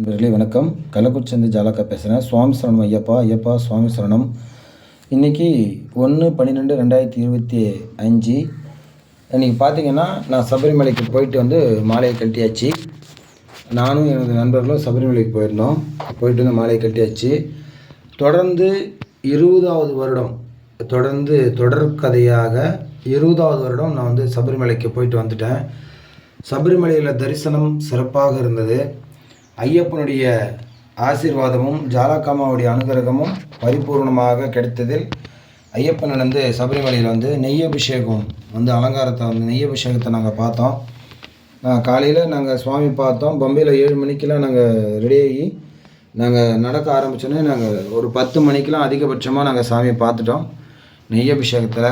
நண்பர்களே வணக்கம். கள்ளக்குறிச்சிந்து ஜாலக்கா பேசுகிறேன் சுவாமி சரணம் ஐயப்பா ஐயப்பா சுவாமி சரணம். இன்றைக்கி ஒன்று பன்னிரெண்டு ரெண்டாயிரத்தி இருபத்தி அஞ்சு இன்றைக்கி பார்த்தீங்கன்னா நான் சபரிமலைக்கு போயிட்டு வந்து மாலையை கட்டியாச்சு நானும் எனது நண்பர்களும் சபரிமலைக்கு போயிருந்தோம். போயிட்டு வந்து மாலையை கட்டியாச்சு தொடர்ந்து இருபதாவது வருடம் தொடர்ந்து தொடர் கதையாக இருபதாவது வருடம் நான் வந்து சபரிமலைக்கு போயிட்டு வந்துட்டேன். சபரிமலையில் தரிசனம் சிறப்பாக இருந்தது. ஐயப்பனுடைய ஆசீர்வாதமும் ஜாலக்காமாவுடைய அனுகிரகமும் பரிபூர்ணமாக கிடைத்ததில் ஐயப்பன் வந்து சபரிமலையில் வந்து நெய் அபிஷேகம் வந்து அலங்காரத்தை வந்து நெய் அபிஷேகத்தை நாங்கள் பார்த்தோம். காலையில் நாங்கள் சுவாமி பார்த்தோம். பம்பையில் ஏழு மணிக்கெலாம் நாங்கள் ரெடியாகி நாங்கள் நடக்க ஆரம்பித்தோன்னே நாங்கள் ஒரு பத்து மணிக்கெலாம் அதிகபட்சமாக நாங்கள் சாமியை பார்த்துட்டோம் நெய் அபிஷேகத்தில்.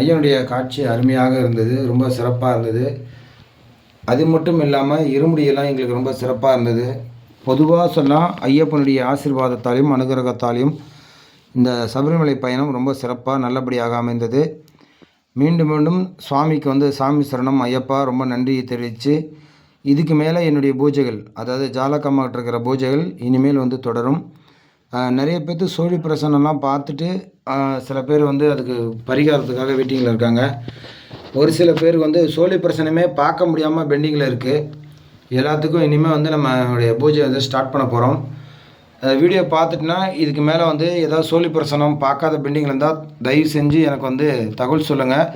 ஐயனுடைய காட்சி அருமையாக இருந்தது ரொம்ப சிறப்பாக இருந்தது. அது மட்டும் இல்லாமல் இருமுடியெல்லாம் எங்களுக்கு ரொம்ப சிறப்பாக இருந்தது. பொதுவாக சொன்னால் ஐயப்பனுடைய ஆசிர்வாதத்தாலையும் அனுகிரகத்தாலையும் இந்த சபரிமலை பயணம் ரொம்ப சிறப்பாக நல்லபடியாக அமைந்தது. மீண்டும் மீண்டும் சுவாமிக்கு வந்து சாமி சரணம் ஐயப்பா ரொம்ப நன்றி தெரிவித்து இதுக்கு மேலே என்னுடைய பூஜைகள் அதாவது ஜாலக்கம்மாட்ட இருக்கிற பூஜைகள் இனிமேல் வந்து தொடரும். நிறைய பேர்த்து சோழி பிரசனம்லாம் பார்த்துட்டு சில பேர் வந்து அதுக்கு பரிகாரத்துக்காக வெயிட்டிங்கில் இருக்காங்க. ஒரு சில பேர் வந்து சோழி பிரச்சனையுமே பார்க்க முடியாமல் பெண்டிங்கில் இருக்குது எல்லாத்துக்கும் இனிமேல் வந்து நம்மளுடைய பூஜை வந்து ஸ்டார்ட் பண்ண போகிறோம் வீடியோ பார்த்துட்டுனா இதுக்கு மேலே வந்து ஏதாவது சோழி பிரசனம் பார்க்காத பெண்டிங்கில் இருந்தால் தயவு செஞ்சு எனக்கு வந்து தகவல் சொல்லுங்கள்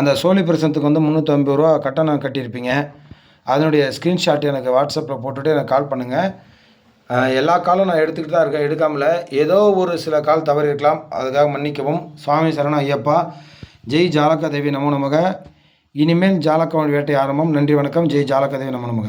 அந்த சோழி பிரசனத்துக்கு வந்து முந்நூற்றம்பது ரூபா கட்டணம் கட்டியிருப்பீங்க. அதனுடைய ஸ்க்ரீன்ஷாட் எனக்கு வாட்ஸ்அப்பில் போட்டுட்டு எனக்கு கால் பண்ணுங்கள் எல்லா காலும் நான் எடுத்துக்கிட்டு தான் இருக்கேன். எடுக்காமல் ஏதோ ஒரு சில கால் தவறி இருக்கலாம் அதுக்காக மன்னிக்கவும். சுவாமி சரணம் ஐயப்பா. ஜெய் ஜாலகா தேவி நமோ நமக. இனிமேல் ஜாலக்கா வேட்டை ஆரம்பம். நன்றி வணக்கம். ஜெய் ஜாலகா தேவி நமோ நமக.